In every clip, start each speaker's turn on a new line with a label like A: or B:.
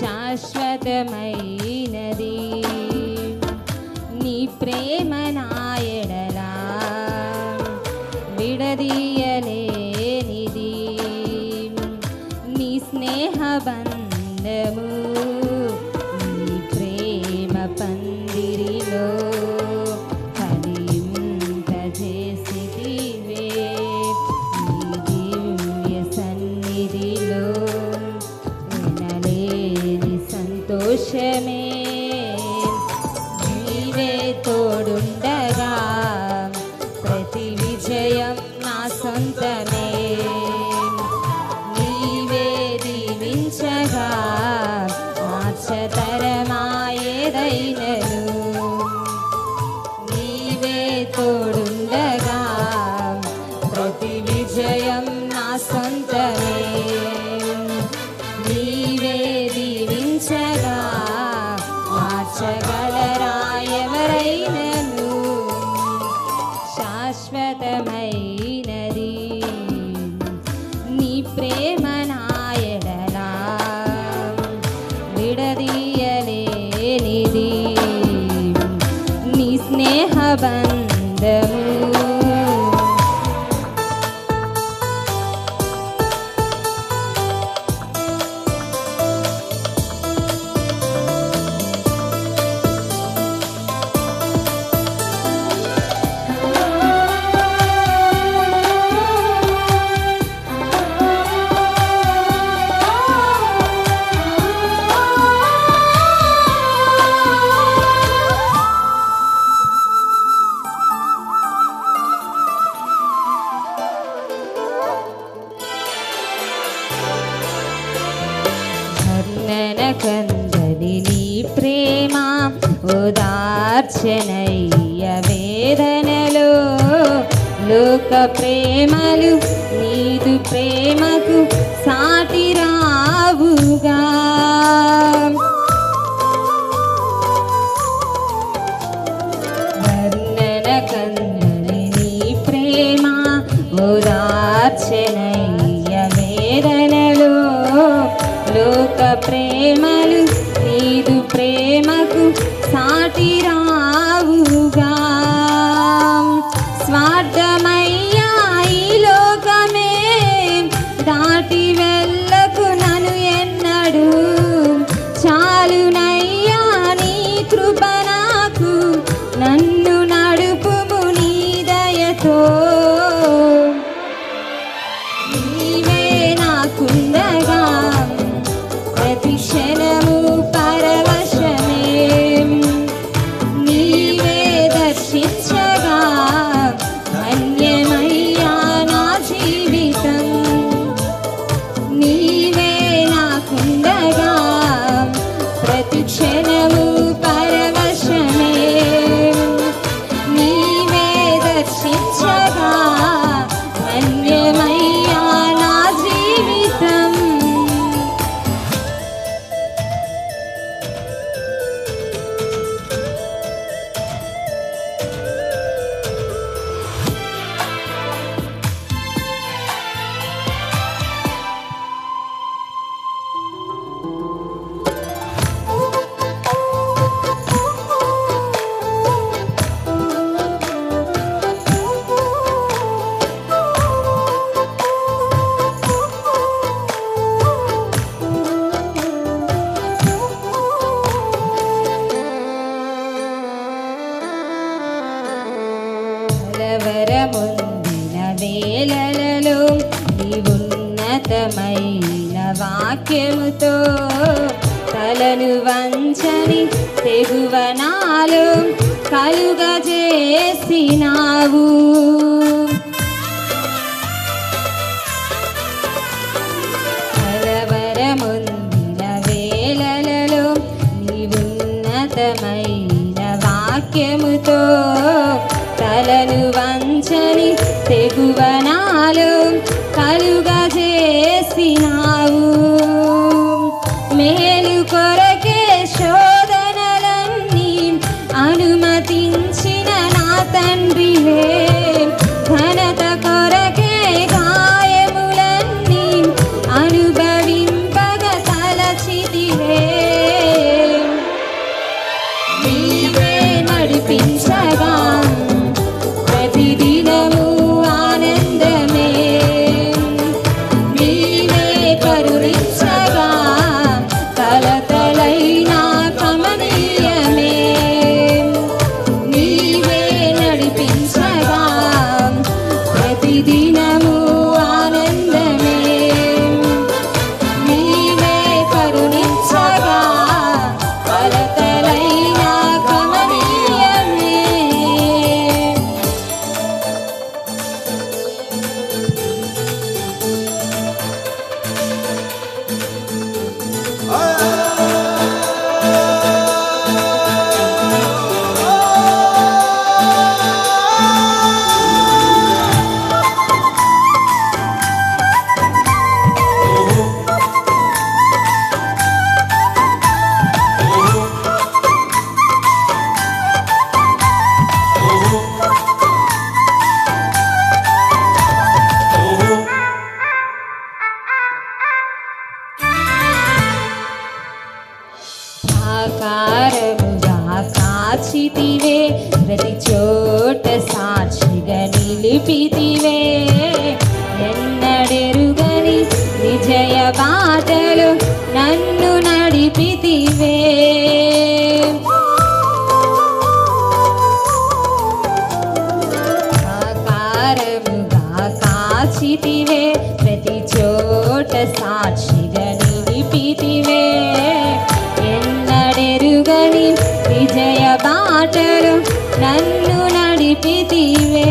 A: శాశ్వతమైనది. నీ ప్రేమ నడిపించగా మార్చగలరా ఎవరైనను శాశ్వతమైనది నీ ప్రేమ నాయడలా విడదీయలేనిది నీ రక్షణయ్య వేదనలో లోక ప్రేమలు నీదు ప్రేమకు సాటి రావుగా. వర్ణన కందని నీ ప్రేమ ఓదార్చనయ్య వేదనలో లోక ప్రేమ காட்டி வேற వాక్యముతో తలను వంచని తెగువనాలు కలుగజేసినావు. మేలు కొరకే శోధనలన్నీ అనుమతించిన నా తండ్రియే ఘనత కొరకే గాయములన్నీ అనుభవింపగ తలచితివే నడిపించగా మాటలు నన్ను నడిపితివే.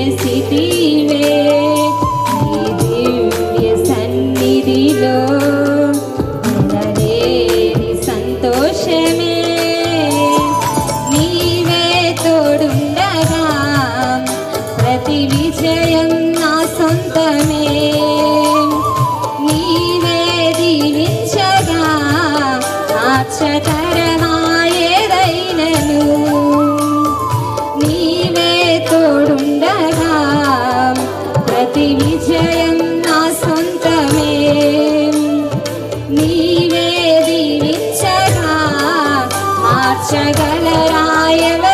A: చేసివే నీ దివ్య సన్నిధిలో నెలలేని సంతోషమే. నీవే తోడుండగా ప్రతి విజయం నా సొంతమే. నీవే దీవించగా ఆచట സകലരായവ